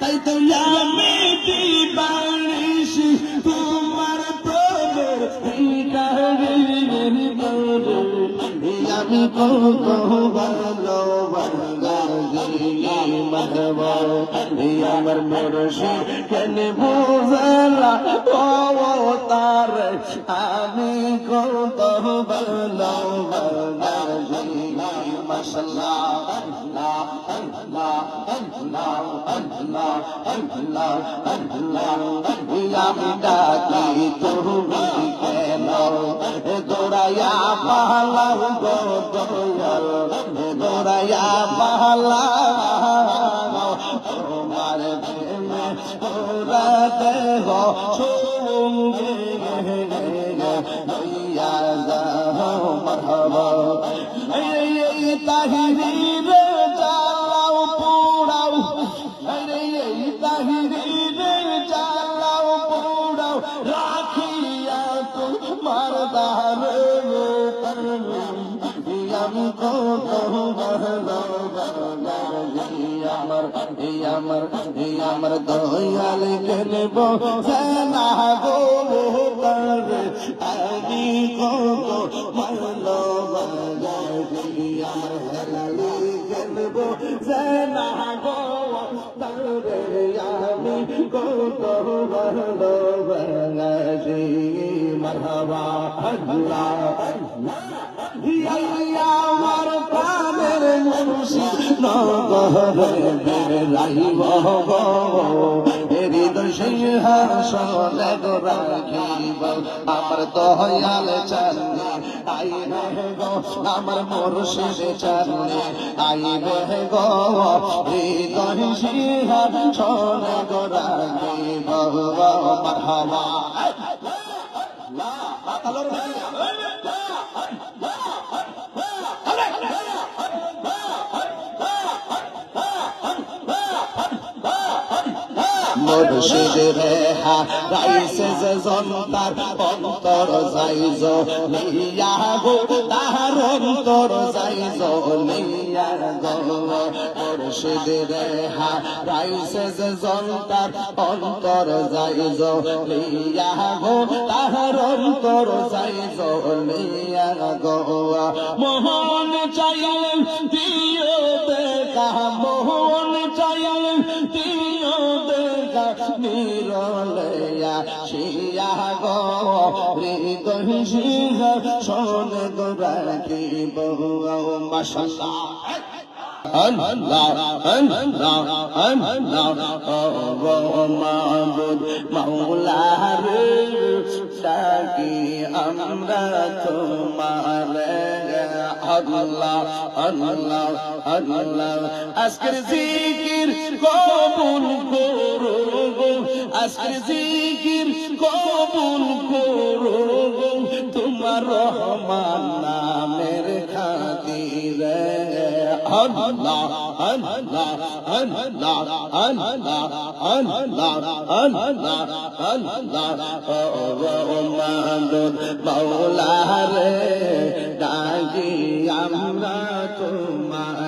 তাই তো আমি দিবানিসি তোমার প্রভুর আমি কত ভালো আমার মরসি কেন বোঝালা তার আমি কত ভালো মশলা अरझुला अर भला अर्जना अर्जना हर भला अर्जलाडा की कलो हे दौरा भला हे दौरा भला কেনব সেনা গো করে আমি কত ভালো আমার হেলালি কেনব সেনা গো করে আমি কত ভালো বাংলাদেশি মারহাবা আল্লাহ আমার প্রাণের মুর্শিদ নগরে বেড়াইব হৃদয় সিংহাসনে রাখিব আমার দয়াল চান্দে আইবে গো আমার মুর্শিদ চান্দে আইবে গো হৃদয় সিংহাসনে রাখিব মারহাবা মুর্শিদ রে রাইসে যে জন্তার অন্তর যাইজ নিয়া গো, তাহার অন্তর যাইজ নিয়া গো। মুর্শিদ রে রাইসে যে জন্তার অন্তর যাইজ নিয়া গো, তাহার অন্তর যাইজ নিয়া গো। মোহন চাইলেন দিও দেখা দেখা নিরলয়া শিয়া গো হৃদয় সিংহ শোন গোরাকি বহু আল্লাহ আজকের জিকির কবুল করো গো আজকের জিকির কবুল করো। তোমার রহমান নামের খাতিরে। আল্লাহ আল্লাহ আল্লাহ আল্লাহ আল্লাহ আল্লাহ আল্লাহ। ও মাদুর মাওলা রে ডাকি আমরা তোমার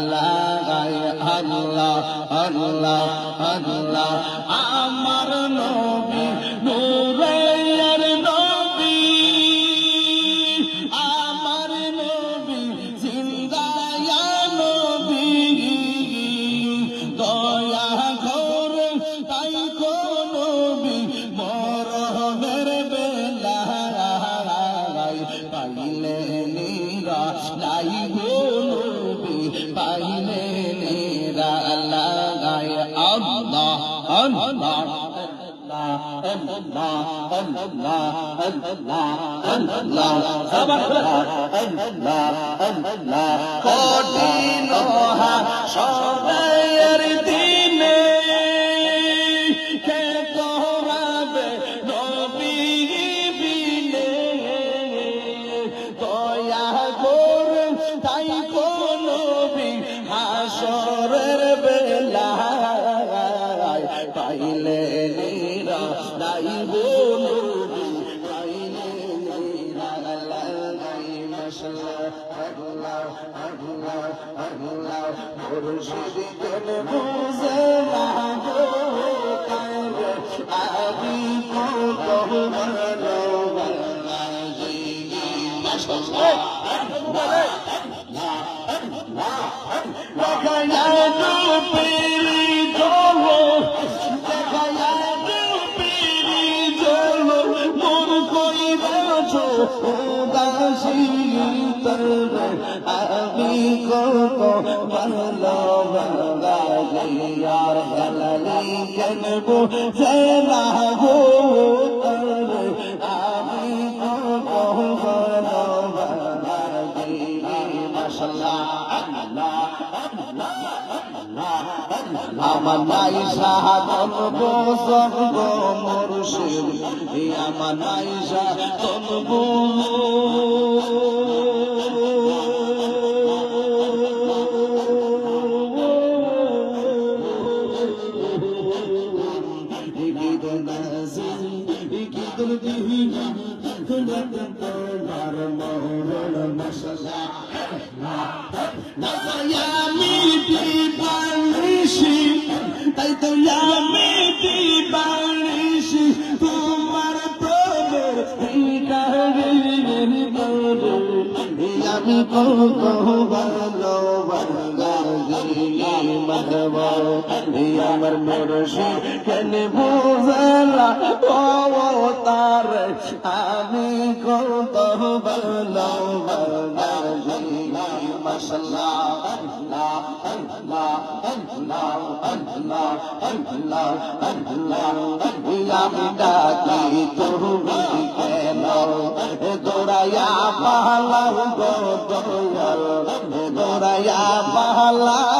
নিরালাই আল্লাহ আল্লাহ আল্লাহ আমার কঠিন হাসরের মুর্শিদ সেনা গো তবে আমি কত ভালো বাঙালি মাশাআল্লাহ আমার নাই সাহায্য বসন গো মুর্শিদ আমার নাই সাহায্য তাই তো আমি দিবানিসি তোমার প্রভুর আমি ভালো আমার মুরশি কেন বুঝলা ও তার আমি কত ভালো বাঙালি दौर पहला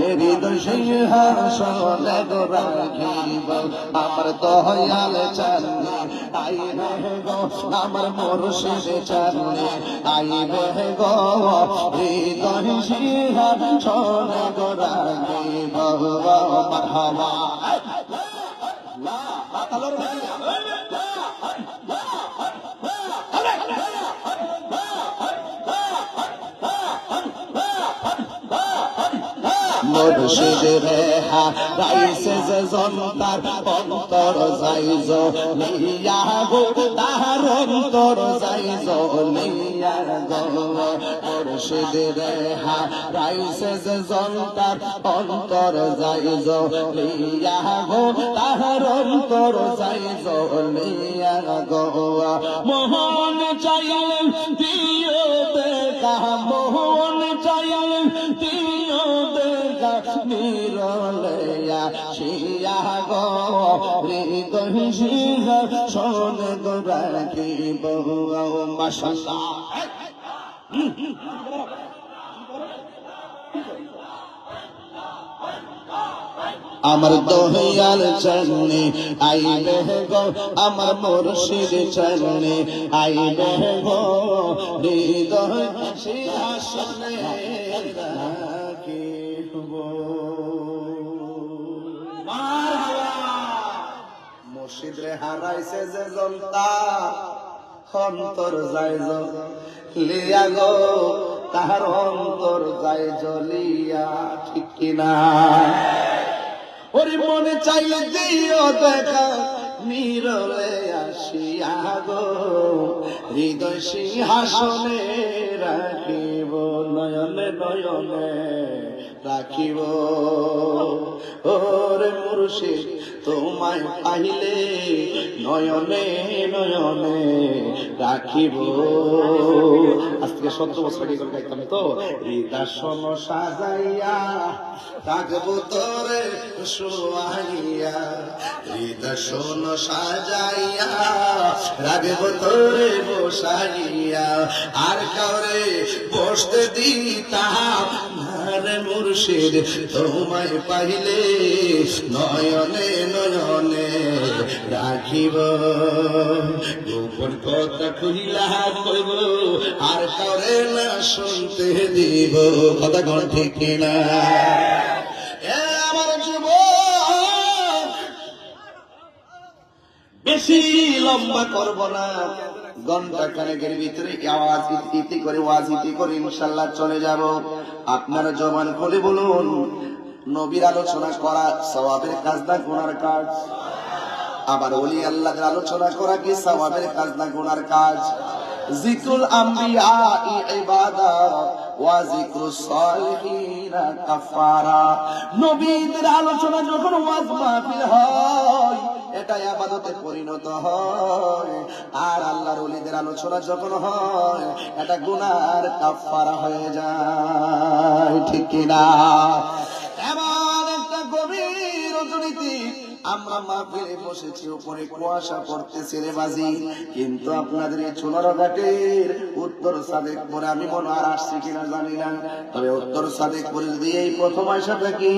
সিংহাসন রাখিব আমার দয়াল চান্দি আইবে গো, আমার মুর্শিদ চান্দি আইবে গো হৃদয় সিংহাসন রাখিব মারহাবা মুর্শিদ রে হা, রাইসে যে জন্তার অন্তর যাইজ লিয়া গো, তাহার অন্তর যাইজ লিয়া গো। মুর্শিদ রে হা, রাইসে যে জন্তার অন্তর যাইজ লিয়া গো, তাহার অন্তর যাইজ চাইলেন আমার দহিয়ার চরণে আইবে গো আমার মুর্শিদ চরণে আইবে গো হৃদয় সিংহাসনে মুর্শিদ হারাইছে যে জনতা, অন্তর যায় লিয়া গো, তাহার অন্তর যায় জ্বলিয়া, ঠিক কিনা? ওরে মনে চাইলে দিও দেখা নীরবে আসিয়া গো। হৃদয় সিংহাসনে রাখিব, নয়নে নয়নে রাখিব। ওরে মুর্শিদ তোমায় পাইলে নয়নে নয়নে রাখিব। আজ থেকে সত্তর বছর আগে করে গাইতাম তো হৃদাসন সাজাইয়া রাখব তোরে শোয়াইয়া হৃদাসন সাজাইয়া রাখব তোরে বসাইয়া। আর কাউরে বসতে দিতাম মুর্শিদ, তোমায় পাইলে নয়নে নয়নে রাখিব। গোপন কথা খুলিলা কইব, আর কাউরে না শুনতে দিব। কথা কোন? ঠিক না বেশি লম্বা করব না। ঘণ্টা খানেকের ভিতরে আওয়াজ ইতি করে, ওয়াজ ইতি করে ইনশাল্লাহ চলে যাব। আপনারা জমান করে বলুন নবীর আলোচনা করা, সওয়াবের কাজ না গুনার কাজ। আবার ওলি আল্লাহর আলোচনা করা কি সওয়াবের কাজ? না গুনার কাজ জিকুল নবীদের আলোচনা যখন হয় পরিণত হয়। আর আলোচনা যখন হয়, এটা গুনার কাফারা হয়ে ঠিক কিনা? আমরা মাহফিলে বসেছি, উপরে কুয়াশা পড়তেছে রে বাজি। কিন্তু আপনাদের এই চুনার ঘাটের উত্তর সাদেকপুরে আমি মনে আর আসছি কিনা জানি না। তবে উত্তর সাদেকপুরে যদি এই প্রথম আসা থাকি,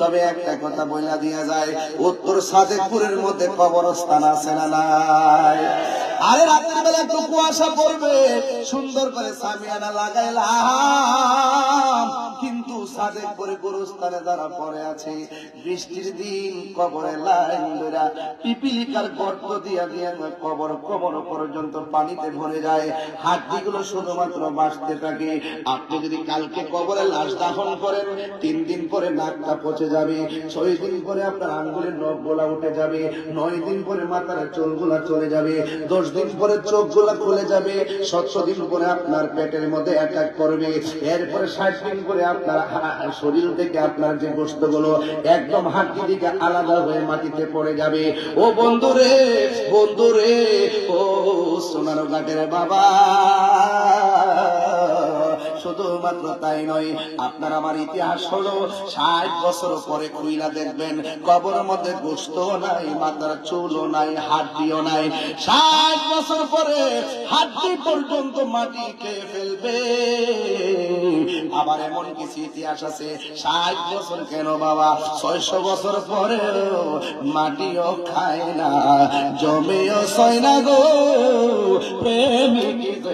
তবে একটা কথা বইলা দিয়া যায়, উত্তর সাদেকপুরের মধ্যে কবরস্থান আছে না নাই? আরে রাতের বেলা একটু কুয়াশা পড়বে, সুন্দর করে সামিয়ানা লাগাইলাম। কিন্তু সাদেক করে গুরুস্থানে যারা পড়ে আছে, বৃষ্টির দিন কবরে লাইন ধরা পিপিলিকার গর্ত দিয়া দিয়া কবর কবর পর্যন্ত পানিতে ভরে যায়। হাড্ডিগুলো শুধুমাত্র বাঁচতে থাকে। আপনি যদি কালকে কবরে লাশ দাফন করেন, তিন দিন পরে নাকটা পচে যাবে, ছয় দিন পরে আপনার আঙ্গুলের নখ গোলা উঠে যাবে, নয় দিন পরে মাথার চুলগুলা চলে যাবে, দশ দিন পরে চোখগুলা খুলে যাবে, সতেরো দিন পরে আপনার পেটের মধ্যে অ্যাটাক করবে, এরপরে ষাট দিন পরে আপনার শরীর থেকে আপনার যে গোস্তগুলো একদম হাড্ডি দিকে আলাদা হয়ে মাটিতে পড়ে যাবে। ও বন্ধু বন্ধুরে বন্ধুরে, ও সোনার বাবা। শুধুমাত্র তাই নয়, আপনার আমার ইতিহাস হলো ষাট বছর পরে খুইলা দেখবেন, কবর মধ্যে গোস্ত নাই, মাথার চুলও নাই, হাড্ডিও নাই। ষাট বছর পরে হাড্ডি পর্যন্ত মাটি খেয়ে ফেলবে। আবার এমন কিছু ইতিহাস আছে, ষাট বছর কেন বাবা? ছয়শো বছর পরেও মাটিও খায় না, জমেও সয় না গো, প্রেমিক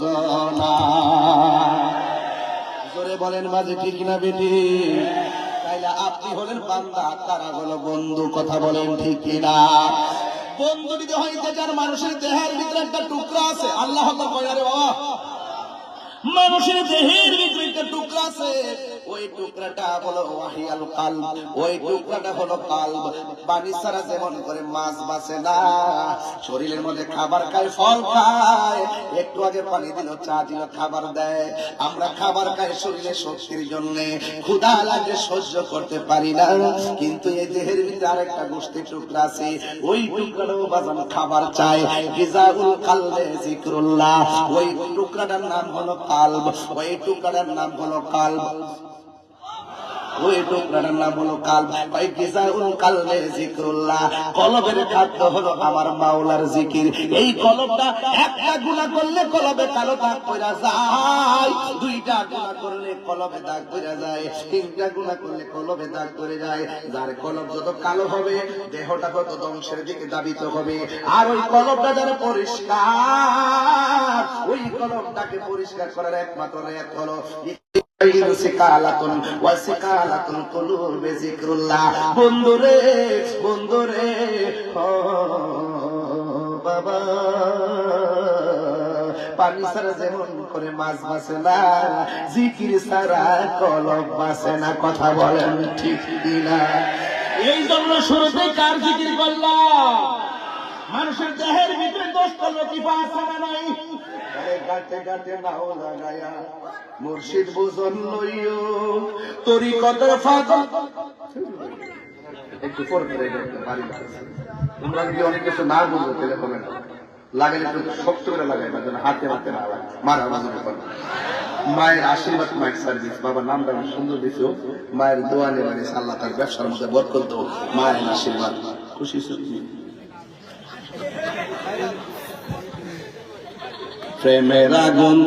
জনা জোরে বলেন মাঝে ঠিক না বেটি? তাইলে আপনি হলেন বান্দা, তারা হলো বন্ধু, কথা বলেন ঠিক কিনা? বন্ধু যদি যে যার মানুষের দেহের ভিতরে একটা টুকরা আছে, আল্লাহ কয় রে বাবা। মানুষের দেহের ভিতরে একটা টুকরা আছে। ওই টুকরাটা হলো ওয়াহিয়াল কাল ওই টুকরাটা হলো কাল পানি ছাড়া যেমন করে মাছ বাঁচে না, শরীরের মধ্যে খাবার খায়, ফল খায়। একটু আগে পানি দিল, চা দিল, খাবার দেয়। আমরা খাবার খাই শরীরে শক্তির জন্য। ক্ষুধা লাগে, সহ্য করতে পারি না। কিন্তু এই দেহের ভিতরে আরেকটা গোষ্ঠীর টুকরা আছে। ওই টুকরাটাও বাজান খাবার চায় গিজাউল কালবে জিক্রুল্লাহ ওই টুকরাটার নাম হলো কালব, ওই টুকরাটার নাম হলো কালব। ওই আমার মাওলার জিকির। এই একটা গুণা করলে কলবে কালো দাগ পড়া যায়। দুইটা গুণা করলে কলবে দাগ পড়া যায়। তিনটা গুণা করলে কলবে দাগ যায়। যার যত কালো হবে, দেহটা ধ্বংসের দিকে দাবিত হবে। আর ওই কলবটা যারা পরিষ্কার, ওই কলবটাকে পরিষ্কার করার একমাত্র এক হলো বন্ধুরে বন্ধুরে বাবা। পানি যেমন করে মাছ বাসে না, জিকির ছাড়া কলব বাসে না, কথা বলেন ঠিক কিনা? এই জন্য শুরুতে কার জিকির করলাম? মানুষের দেহের ভিতরে দোষ কি? পাচ্ছে না নাই। গাতে গাতে নাও লাগায়া মুর্শিদ বুঝন লইও তোরি কদর ফাদল একটু পরে না। তোমরা যদি অনেক কিছু না বুঝো, তাহলে হবে না। লাগালে একটু শক্ত করে লাগাইবা যেন হাতে হাতে না মারা বাজনে করে। মায়ের আশীর্বাদ, মায়ের সার্ভিস বাবার নামটা অনেক সুন্দর দিছো। মায়ের দোয়া নিয়েছে আল্লাহ তার ব্যবসার মধ্যে বরকত মায়ের আশীর্বাদ। খুশি সুখী প্রেমের আগুন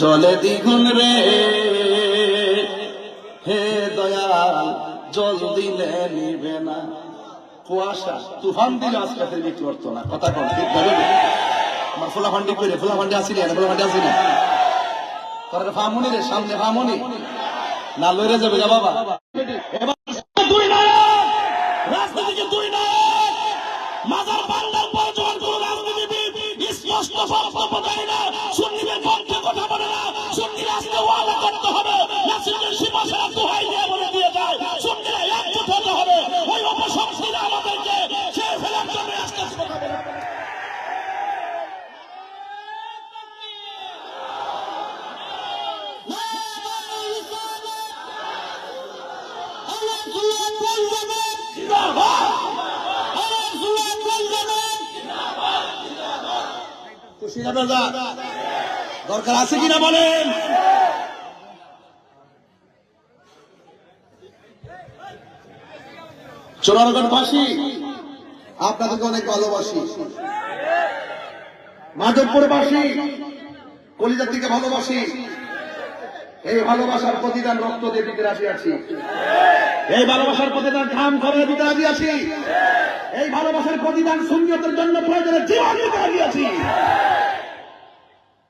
জলে দ্বিগুণ রে। হে দয়া জল দিলে নিবে না। কুয়াশা, তুফান দিলে আজকে মৃত্যু করতো না। কথা কন, ঠিক ধরে আমার ফুলা ফান্ডি করে ফুলা ফান্ডি আসিনি আর ফুলা ফান্ডি আসিনি তোর ফামুনি রে, সামনে ফামুনি। না লইরে যাবে যা বাবা। দেয় না দরকার আছে কিনা বলেন? চোরারগঞ্জবাসী আপনাদেরকে অনেক ভালোবাসি। মাধবপুরবাসী কলিজার ভালোবাসি। এই ভালোবাসার প্রতিদান রক্ত দিয়ে দিতে রাজি আছি। এই ভালোবাসার প্রতিদান ঘাম খরচ দিতে রাজি আছি। এই ভালোবাসার প্রতিদান সুন্নিয়তের জন্য প্রয়োজনে জীবন দিতে রাজি আছি।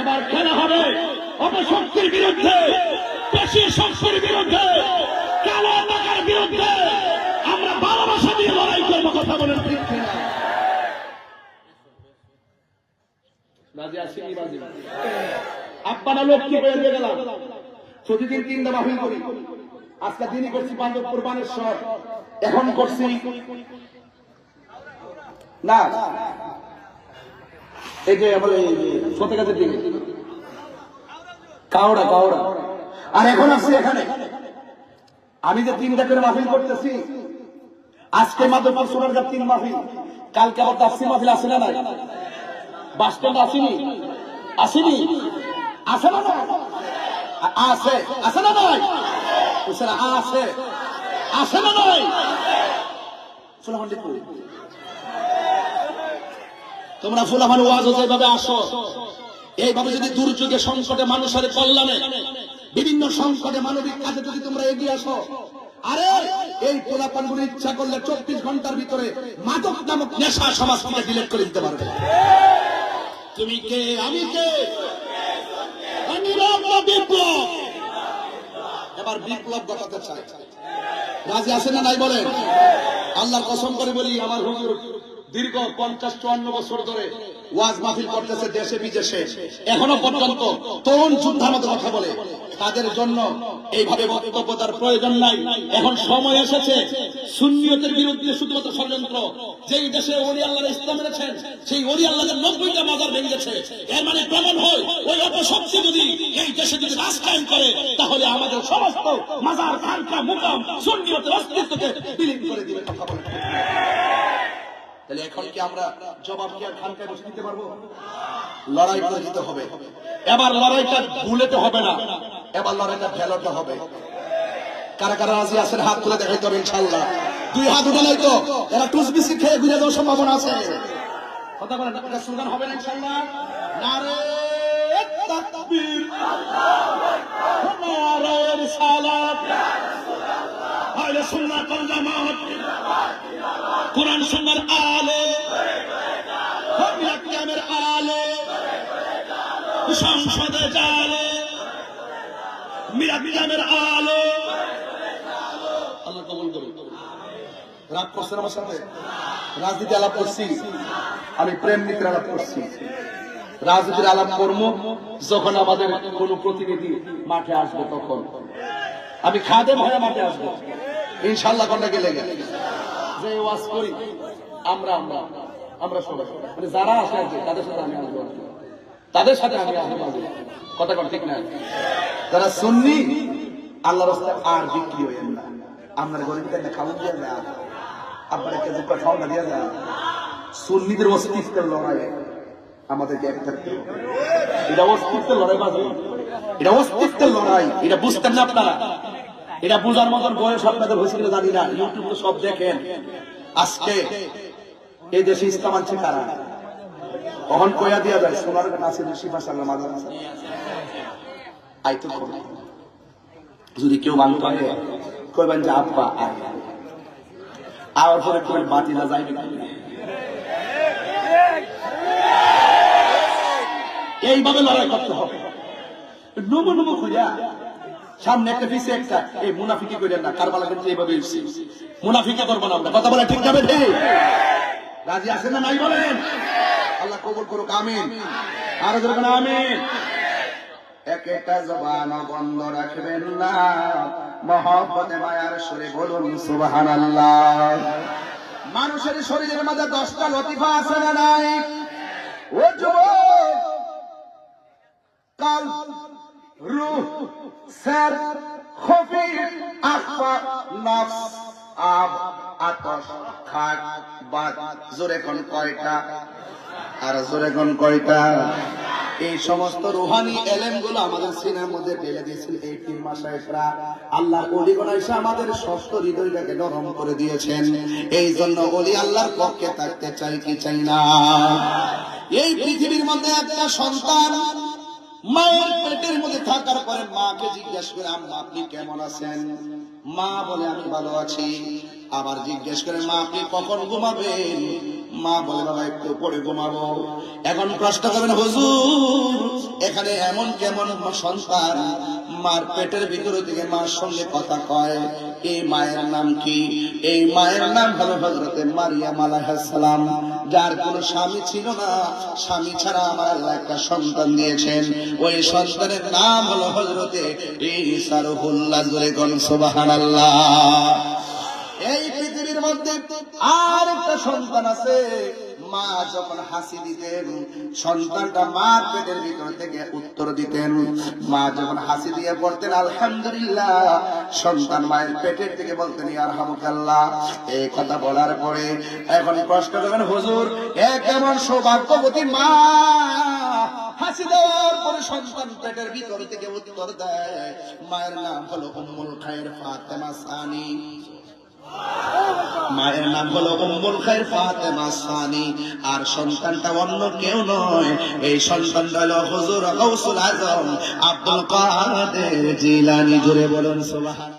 এবার খেলা হবে অপশক্তির বিরুদ্ধে পেশি শক্তির বিরুদ্ধে, কালো টাকার বিরুদ্ধে। আমরা ভালোবাসা দিয়ে লড়াই করব, কথা বলেন আব্বানা লোক কি হয়ে আজকে দিনই করছি বান্ধবপুর বানেশ্বর এখন করছি না এই যে আমার এই গাছের দিকে। কাওড়া কাওড়া। আর এখন আসছি এখানে। আমি যে তিনটা করে মাহফিল করতেছি, আজকে মাধবপুর সোনারগাঁ তিন মাহফিল, কালকে আবার তাফসির মাহফিল আসে না নাই? বাস স্ট্যান্ড আসেনি? আসেনি? আসে না না আ- আছে। আছে না নাই? আছে। আছে না নাই? কই? তোমরা ফুলাফান ওয়াজ যেভাবে আসো, এইভাবে যদি দুর্যোগে সংকটে মানুষের কল্যাণে, বিভিন্ন সংকটে মানবিক কাজে যদি তোমরা এগিয়ে আসো, আরে, এই পোলাপানগুলো ইচ্ছা করলে চব্বিশ ঘণ্টার ভিতরে মাদক নামক নেশা সমাজ থেকে ডিলেট করে দিতে পারবে। তুমি কে? আমি কে? আমি বিপ্লব? এবার বিপ্লব ঘটাতে চাই রাজি আছে না নাই বলেন? আল্লাহর কসম করে বলি, আমার হুজুর দীর্ঘ পঞ্চাশ চুয়ান্ন বছর ধরে ওয়াজ মাহফিল করতেছে দেশে, বিদেশে। এখনও পর্যন্ত তরুণ যোদ্ধার মতো কথা বলে। তাদের জন্য এইভাবে বক্তব্য তার প্রয়োজন নাই। এখন সময় এসেছে। সুন্নিয়তের বিরুদ্ধে শুধুমাত্র ষড়যন্ত্র। যেই দেশে ওলি আল্লাহ ইসলাম এনেছেন, সেই ওলি আল্লাহের নব্বইটা মাজার গেছে এর মানে প্রমাণ হয় ওই অপশক্তি যদি এই দেশে যদি রাজ কায়েম করে, তাহলে আমাদের সমস্ত মাজার, খানকা, মুকাম সুন্নিয়তের অস্তিত্বকে বিলীন করে দিবে কথা বলে। তাহলে এখন কি আমরা জবাব কি আর খানকায় বসে দিতে পারব? লড়াই করে দিতে হবে। এবার লড়াইটা ভুলেতে হবে না। এবার লড়াইটা ফেলতে হবে। কারা কারা রাজি আছেন, হাত তুলে দেখাইতে হবে ইনশাল্লাহ দুই হাত উঠে তো, এরা টুস খেয়ে ঘুরে যাওয়ার সম্ভাবনা আছে। কথা বলেন ইনশাআল্লাহ? নারে কোরআন সংসদে জালে আল্লাহ কবুল করুন রাগ করছেন আমার সাথে? রাজনীতি আলাপ করছি। আমি প্রেম নীতির আলাপ করছি। রাজনীতির আলাপ করব যখন আমাদের কোন প্রতিনিধি মাঠে আসবে তখন। আমি খাদে ভয়ে মাঠে আসব। ইনশাল্লাহ কন্যা গেলে গেলে। যে ওয়াজ করি, আমরা আমরা আমরা সবাই। মানে যারা আসে আছে তাদের সাথে আমি আসব তাদের সাথে আমি আসব। কথা কোন, ঠিক না? যারা সুন্নি আল্লাহ রাস্তায় আর বিক্রি হয়ে না। আপনার গরিবদের খাওয়া দিয়ে না সুন্নিদের অস্তিত্বের আমাদেরকে এক থাকতে এটা অস্তিত্বের লড়াই বাজে। এটা অস্তিত্বের লড়াই। এটা বুঝতেন না আপনারা? এটা মতন বয়স আপনাদের না। ইউটিউব সব দেখেন। আজকে এই দেশে ইসলাম আনছে কারা? কখন কয়া দিয়া যায়, সোনার কাছে শিফা মাদার আইতো যদি কেউ মানতে পারে কইবেন যে, আব্বা, আয়। আওয়ার পরে কইবেন বাতি না যাইবে এইভাবে লড়াই করতে হবে। নমো নমো খুঁজা সামনে একটা পিছে একটা, এই মুনাফিকি কইলেন না, কারবালা কিন্তু এইভাবে মুনাফিকে করব না আমরা, কথা বলে ঠিক যাবে ঠিক? রাজি আছে না নাই বলেন? আল্লাহ কবুল করুক, আমিন। আরও যেরকম আমিন। এক একটা জবান বন্ধ রাখবেন না। মহব্বতে, মায়ার সুরে বলুন সুবাহান মানুষের শরীরের মাঝে দশটা লতিফা আছে না নাই? ও যুবক! কাল রূহ, স্যার খফি আখফা, নফস, আব আতশ খাট বাদ জোরে কোন কয়টা? আর জোরে কোন কয়টা? এই সমস্ত রোহানি এলেমগুলো আমাদের সিনার মধ্যে ফেলে দিয়েছেন এই তিন মাসায়করা আল্লাহর অলিগণ এসে আমাদের ষষ্ঠ হৃদয়টাকে নরম করে দিয়েছেন। এই জন্য অলি আল্লাহর পক্ষে থাকতে চাই কি চাই না। এই পৃথিবীর মধ্যে একটা সন্তান মায়ের পেটের মধ্যে থাকার পরে মাকে জিজ্ঞেস করে, আম্মা, আপনি কেমন আছেন? মা বলে, আমি ভালো আছি। আবার জিজ্ঞেস করে, মা, আপনি কখন ঘুমাবেন? মা বলে বাবা একটু পরে ঘুমাবো। এখন প্রশ্ন করবেন হুজুর, এখানে এমন কেমন সন্তান, মার পেটের ভিতর থেকে মার সঙ্গে কথা কয়, এই মায়ের নাম কি? এই মায়ের নাম হলো হজরতে মারিয়াম আলাইহাসসালাম যার কোনো স্বামী ছিল না। স্বামী ছাড়া আমার আল্লাহ একটা সন্তান দিয়েছেন। ওই সন্তানের নাম হলো হজরতে ঈসা রুহুল্লাহ, জোরে কোন সুবহানাল্লাহ। এই পৃথিবীর মধ্যে আর একটা সন্তান আছে। মা যখন হাসি দিতেন, সন্তানটা মার পেটের ভিতর থেকে উত্তর দিতেন। মা যখন হাসি দিয়ে পড়তেন, আলহামদুলিল্লাহ। সন্তান মায়ের পেটের থেকে বলতেন আলহামদুল্লাহ এই কথা বলার পরে এখন প্রশ্ন করবেন, হুজুর, এ কেমন সৌভাগ্যবতী মা? হাসি দেওয়ার পরে সন্তান পেটের ভিতর থেকে উত্তর দেয়। মায়ের নাম হলো উম্মুল খায়ের ফাতেমা সানি। মায়ের নাম হলো উম্মুল খায়ের ফাতেমা সানি। আর সন্তানটা অন্য কেউ নয়। এই সন্তানটা হলো হুজুর গৌসুল আজম আব্দুল কাদের জিলানী। জুড়ে বলুন, সুবহান